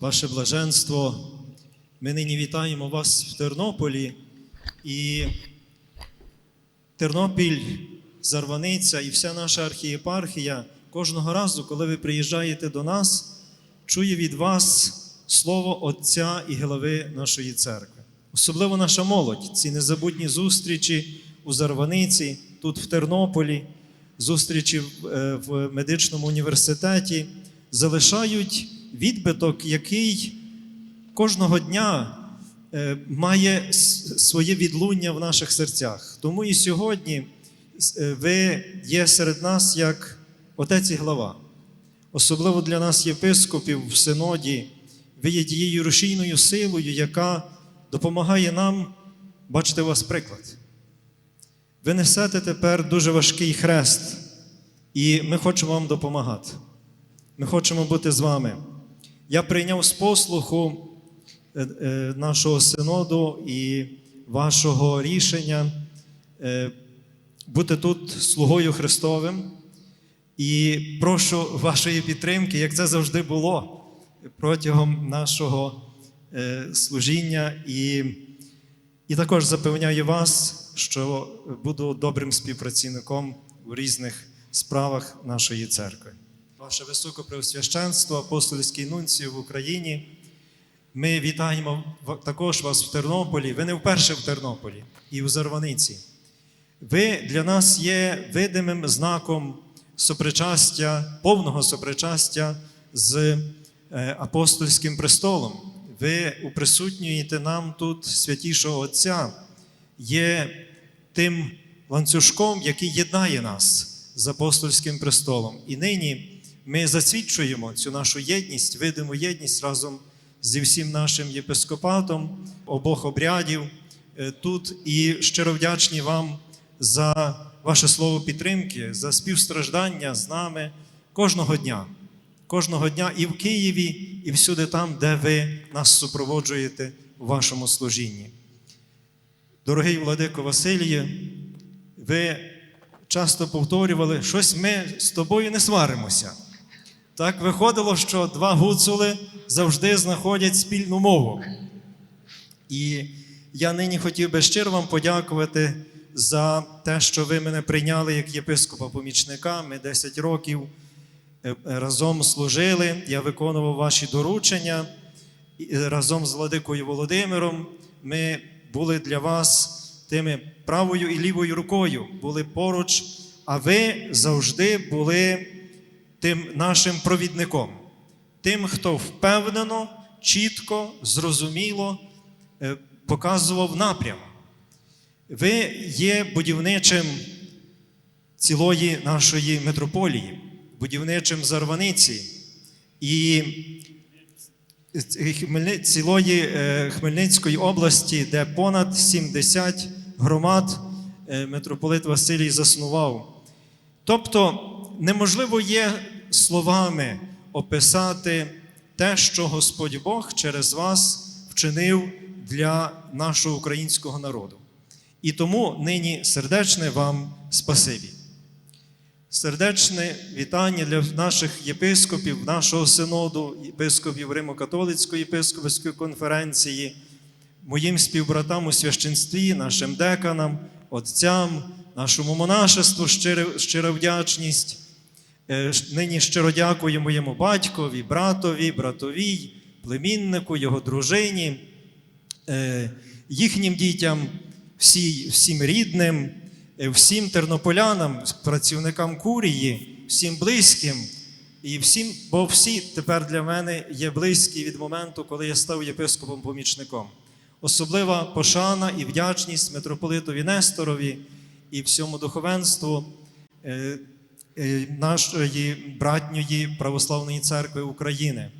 Ваше блаженство. Ми нині вітаємо вас в Тернополі. І Тернопіль, Зарваниця і вся наша архієпархія кожного разу, коли ви приїжджаєте до нас, чує від вас слово Отця і голови нашої церкви. Особливо наша молодь, ці незабутні зустрічі у Зарваниці, тут в Тернополі, зустрічі в, е, медичному університеті залишають відбиток, який кожного дня е, має своє відлуння в наших серцях. Тому і сьогодні е, ви є серед нас як отець і глава. Особливо для нас, єпископів в синоді, ви є тією рушійною силою, яка допомагає нам бачити у вас приклад. Ви несете тепер дуже важкий хрест, і ми хочемо вам допомагати. Ми хочемо бути з вами. Я прийняв з послуху е, е, нашого синоду і вашого рішення е, бути тут слугою Христовим. І прошу вашої підтримки, як це завжди було протягом нашого служіння. І, і також запевняю вас, що буду добрим співпрацівником у різних справах нашої церкви. Ваше Високопреосвященство, апостольський нунцію в Україні. Ми вітаємо також вас в Тернополі. Ви не вперше в Тернополі і у Зарваниці. Ви для нас є видимим знаком сопричастя, повного сопричастя з е, апостольським престолом. Ви уприсутнюєте нам тут святішого Отця, є тим ланцюжком, який єднає нас з апостольським престолом. І нині ми засвідчуємо цю нашу єдність, видиму єдність разом зі всім нашим єпископатом обох обрядів е, тут і щиро вдячні вам за ваше слово підтримки, за співстраждання з нами кожного дня. Кожного дня і в Києві, і всюди там, де ви нас супроводжуєте у вашому служінні. Дорогий владико Василіє, ви часто повторювали, щось ми з тобою не сваримося. Так виходило, що два гуцули завжди знаходять спільну мову. І я нині хотів би щиро вам подякувати за те, що ви мене прийняли як єпископа-помічника. Ми 10 років е, разом служили, я виконував ваші доручення. Е, разом з владикою Володимиром ми були для вас тими правою і лівою рукою, були поруч, а ви завжди були тим нашим провідником, тим, хто впевнено, чітко, зрозуміло е, показував напрям. Ви є будівничим цілої нашої митрополії, будівничим Зарваниці і цілої е, Хмельницької області, де понад 70 громад е, митрополит Василій заснував. Тобто неможливо є словами описати те, що Господь Бог через вас вчинив для нашого українського народу. І тому нині сердечне вам спасибі. Сердечне вітання для наших єпископів, нашого синоду, єпископів Римо-католицької єпископської конференції, моїм співбратам у священстві, нашим деканам, отцям, нашому монашеству щира, щира вдячність. Е, Нині щиро дякую моєму батькові, братові, братовій, племіннику, його дружині, е, їхнім дітям, всі, всім рідним, е, всім тернополянам, працівникам курії, всім близьким. І всім, бо всі тепер для мене є близькі від моменту, коли я став єпископом-помічником. Особлива пошана і вдячність митрополитові Несторові і всьому духовенству нашої братньої православної церкви України.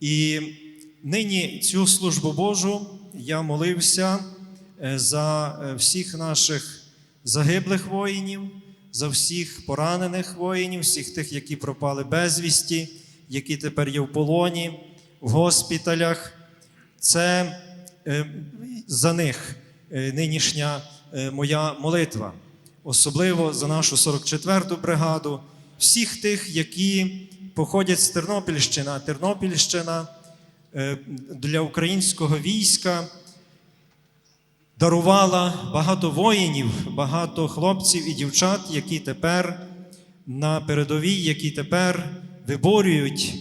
І нині цю службу Божу я молився е, за е, всіх наших загиблих воїнів, за всіх поранених воїнів, всіх тих, які пропали безвісті, які тепер є в полоні, в госпіталях. Це е, за них е, нинішня е, моя молитва, особливо за нашу 44-ту бригаду, всіх тих, які походять з Тернопільщини. Тернопільщина е, для українського війська дарувала багато воїнів, багато хлопців і дівчат, які тепер на передовій, які тепер виборюють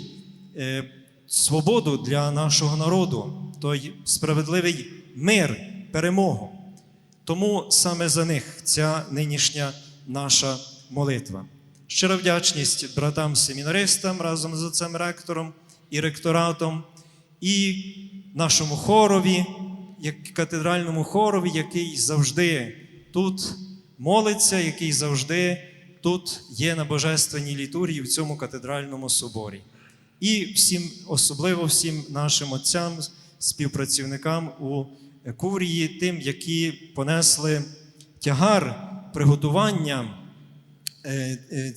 е, свободу для нашого народу, той справедливий мир, перемогу. Тому саме за них ця нинішня наша молитва. Щира вдячність братам-семінаристам разом з отцем ректором і ректоратом, і нашому хорові, як катедральному хорові, який завжди тут молиться, який завжди тут є на божественній літургії в цьому катедральному соборі. І всім, особливо всім нашим отцям, співпрацівникам у курії, тим, які понесли тягар приготування е, е,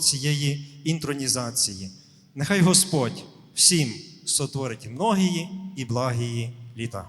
цієї інтронізації. Нехай Господь всім сотворить многії і благії літа.